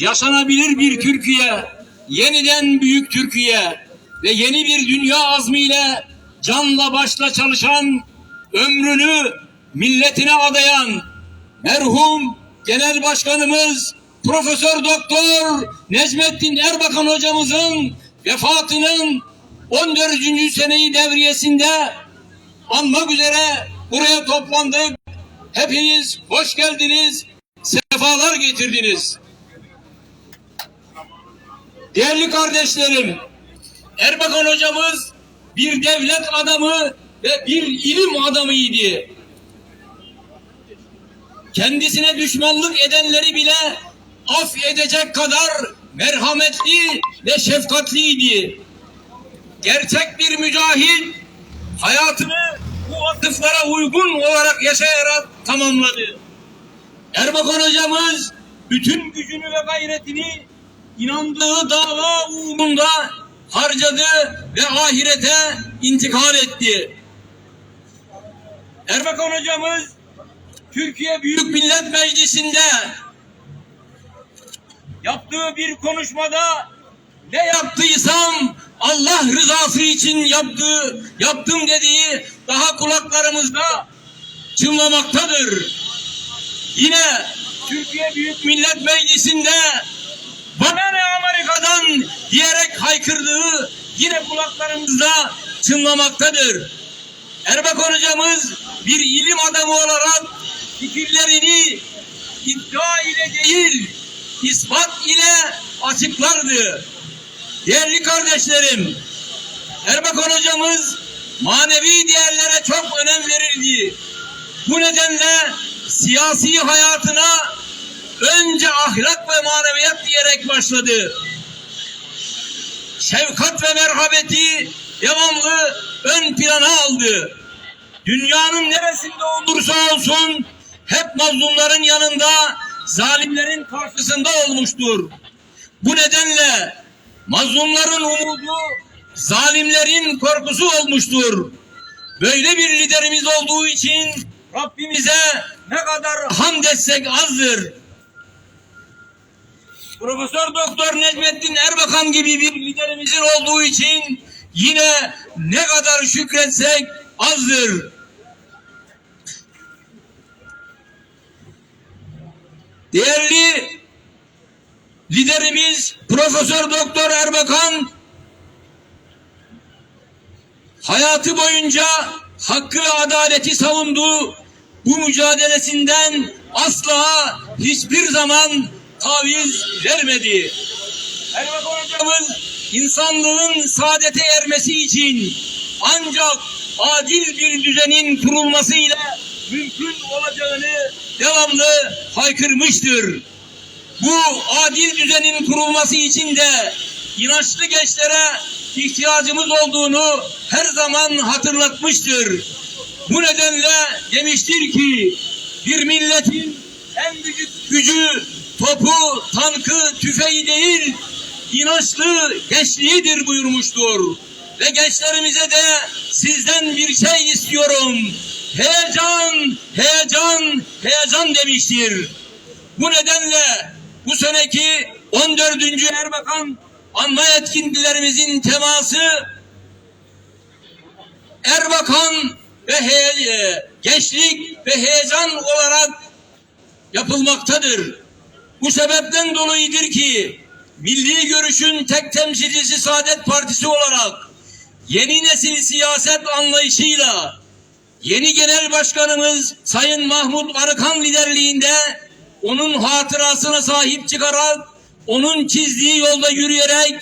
yaşanabilir bir Türkiye, yeniden büyük Türkiye ve yeni bir dünya azmiyle canla başla çalışan, ömrünü milletine adayan merhum Genel Başkanımız Profesör Doktor Necmettin Erbakan hocamızın vefatının 14. seneyi devriyesinde anmak üzere buraya toplandık. Hepiniz hoş geldiniz, sefalar getirdiniz. Değerli kardeşlerim, Erbakan hocamız bir devlet adamı ve bir ilim adamıydı. Kendisine düşmanlık edenleri bile af edecek kadar merhametli ve şefkatliydi. Gerçek bir mücahit hayatını bu vasıflara uygun olarak yaşayarak tamamladı. Erbakan hocamız bütün gücünü ve gayretini inandığı dava uğrunda harcadı ve ahirete intikal etti. Erbakan hocamız Türkiye Büyük Millet Meclisi'nde yaptığı bir konuşmada ne yaptıysam Allah rızası için yaptığı, yaptım dediği daha kulaklarımızda çınlamaktadır. Yine Türkiye Büyük Millet Meclisi'nde bana ne Amerika'dan diyerek haykırdığı yine kulaklarımızda çınlamaktadır. Erbakan hocamız bir ilim adamı olarak fikirlerini iddia ile değil, ispat ile açıklardı. Değerli kardeşlerim, Erbakan hocamız manevi değerlere çok önem verirdi. Bu nedenle siyasi hayatına önce ahlak ve maneviyat diyerek başladı. Şefkat ve merhabeti devamlı ön plana aldı. Dünyanın neresinde olursa olsun hep mazlumların yanında, zalimlerin karşısında olmuştur. Bu nedenle mazlumların umudu, zalimlerin korkusu olmuştur. Böyle bir liderimiz olduğu için Rabbimize ne kadar hamd etsek azdır. Profesör Doktor Necmettin Erbakan gibi bir liderimizin olduğu için yine ne kadar şükretsek azdır. Değerli liderimiz Profesör Doktor Erbakan hayatı boyunca hakkı ve adaleti savundu. Bu mücadelesinden asla hiçbir zaman taviz vermedi. Erbakan insanlığın saadete ermesi için ancak adil bir düzenin kurulmasıyla mümkün olacağını devamlı haykırmıştır. Bu adil düzenin kurulması için de inançlı gençlere ihtiyacımız olduğunu her zaman hatırlatmıştır. Bu nedenle demiştir ki bir milletin en büyük gücü topu, tankı, tüfeği değil inançlı gençliğidir buyurmuştur. Ve gençlerimize de sizden bir şey istiyorum. Heyecan, heyecan, heyecan demiştir. Bu nedenle bu seneki 14. Erbakan anma etkinliklerimizin teması Erbakan ve he- gençlik ve heyecan olarak yapılmaktadır. Bu sebepten dolayıdır ki milli görüşün tek temsilcisi Saadet Partisi olarak yeni nesil siyaset anlayışıyla yeni genel başkanımız Sayın Mahmut Arıkan liderliğinde onun hatırasına sahip çıkarak onun çizdiği yolda yürüyerek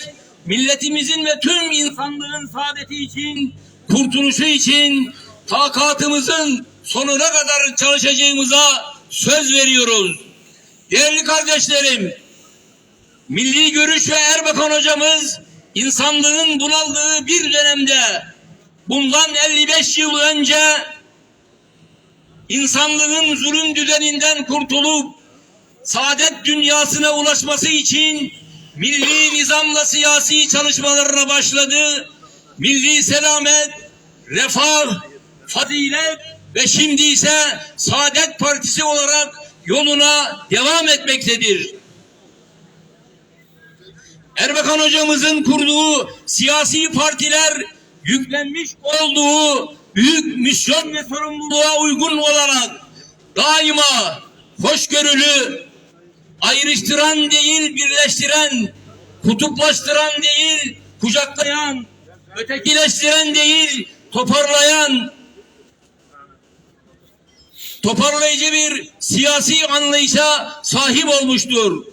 milletimizin ve tüm insanlığın saadeti için kurtuluşu için takatımızın sonuna kadar çalışacağımıza söz veriyoruz. Değerli kardeşlerim, Milli Görüş ve Erbakan hocamız insanlığın bunaldığı bir dönemde bundan 55 yıl önce insanlığın zulüm düzeninden kurtulup saadet dünyasına ulaşması için milli nizamla siyasi çalışmalarına başladı. Milli selamet, refah, fazilet ve şimdi ise Saadet Partisi olarak yoluna devam etmektedir. Erbakan hocamızın kurduğu siyasi partiler yüklenmiş olduğu büyük misyon ve sorumluluğa uygun olarak daima hoşgörülü, ayrıştıran değil birleştiren, kutuplaştıran değil kucaklayan, ötekileştiren değil toparlayan, toparlayıcı bir siyasi anlayışa sahip olmuştur.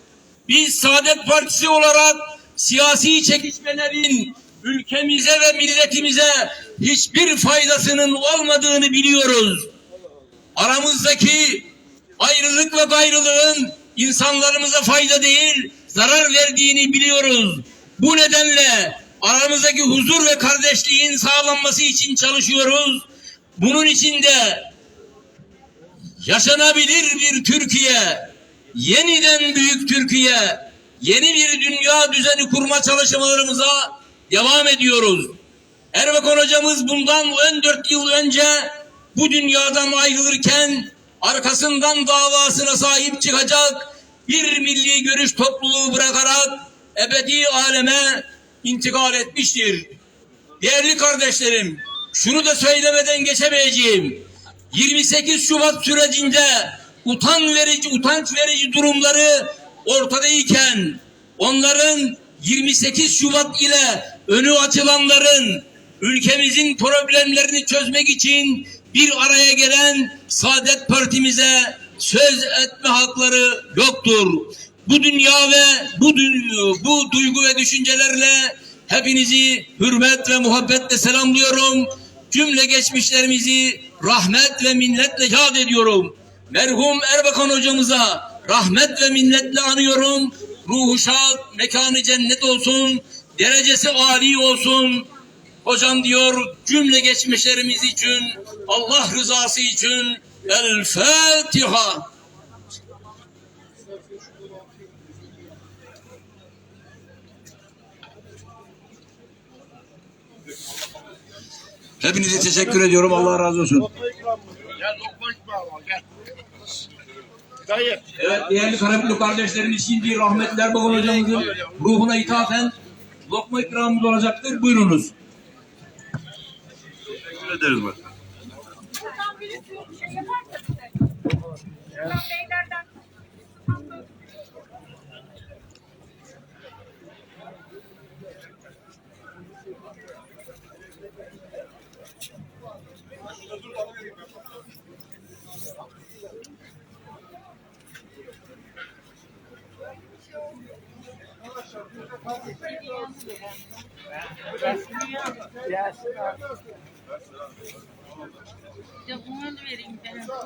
Biz Saadet Partisi olarak siyasi çekişmelerin ülkemize ve milletimize hiçbir faydasının olmadığını biliyoruz. Aramızdaki ayrılık ve gayrılığın insanlarımıza fayda değil, zarar verdiğini biliyoruz. Bu nedenle aramızdaki huzur ve kardeşliğin sağlanması için çalışıyoruz. Bunun için de yaşanabilir bir Türkiye, yeniden büyük Türkiye, yeni bir dünya düzeni kurma çalışmalarımıza devam ediyoruz. Erbakan hocamız bundan 14 yıl önce bu dünyadan ayrılırken arkasından davasına sahip çıkacak bir milli görüş topluluğu bırakarak ebedi aleme intikal etmiştir. Değerli kardeşlerim, şunu da söylemeden geçemeyeceğim. 28 Şubat sürecinde utan verici, utanç verici durumları ortadayken onların 28 Şubat ile önü açılanların ülkemizin problemlerini çözmek için bir araya gelen Saadet Partimize söz etme hakları yoktur. Bu dünya ve bu, dü- bu duygu ve düşüncelerle hepinizi hürmet ve muhabbetle selamlıyorum. Cümle geçmişlerimizi rahmet ve minnetle yad ediyorum. Merhum Erbakan hocamıza rahmet ve minnetle anıyorum. Ruhu şad, mekanı cennet olsun, derecesi âli olsun. Hocam diyor cümle geçmişlerimiz için, Allah rızası için El Fatiha. Hepinize teşekkür ediyorum. Allah razı olsun. Evet değerli Karabüklü kardeşlerimiz şimdi rahmetli Erbakan hocamızın ruhuna ithafen lokma ikramımız olacaktır. Buyurunuz. Teşekkür ederiz bak. Buradan birisi şey yaparsa bize. Buradan Gelsin abi. Ya ben.